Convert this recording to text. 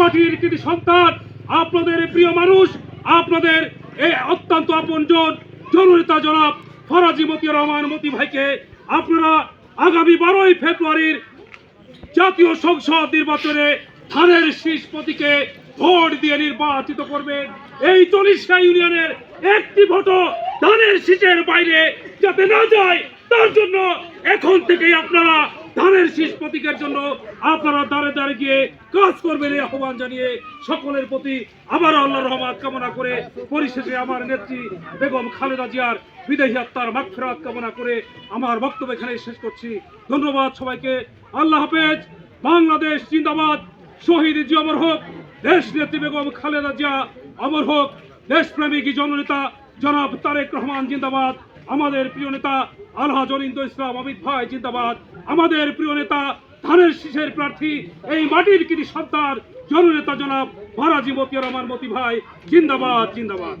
মাটির কৃতি সন্তান, আপনাদের প্রিয় মানুষ, আপনাদের এই অত্যন্ত আপনজন জননেতা জনাব ফরাজি মতিউর রহমান মতি ভাইকে আপনারা আগামী বারোই ফেব্রুয়ারির জাতীয় সংসদ নির্বাচনে ধানের শীষ প্রতীকে ভোট দিয়ে নির্বাচিত করবেন। এই চল্লিশা ইউনিয়নের একটি ভোটও ধানের শীষের বাইরে যাতে না যায়, তার জন্য এখন থেকেই আপনারা ধানের শীষ প্রতীকের জন্য আপনারা দাঁড়ে দাঁড়ে গিয়ে কাজ করবেন এই আহ্বান জানিয়ে সকলের প্রতি আবার আল্লাহ রহমান কামনা করে পরিশেষে আমার নেত্রী বেগম খালেদা জিয়ার বিদেহী আত্মার মাগফিরাত কামনা করে আমার বক্তব্য এখানে শেষ করছি। ধন্যবাদ সবাইকে। আল্লাহ হাফেজ। বাংলাদেশ জিন্দাবাদ। শহীদ জি অমর হোক। দেশ নেত্রী বেগম খালেদা জিয়া অমর হোক। দেশপ্রেমিক জননেতা জনাব তারেক রহমান জিন্দাবাদ। আমাদের প্রিয় নেতা আলহাজ অরিন্দ ইসলাম, অমিত ভাই, জিন্দাবাদ। আমাদের প্রিয় নেতা ধানের শীষের প্রার্থী, এই মাটির কৃতি সর্দার, জননেতা জনাব ভারাজি মতিয়ার রহমান মতি ভাই, জিন্দাবাদ জিন্দাবাদ।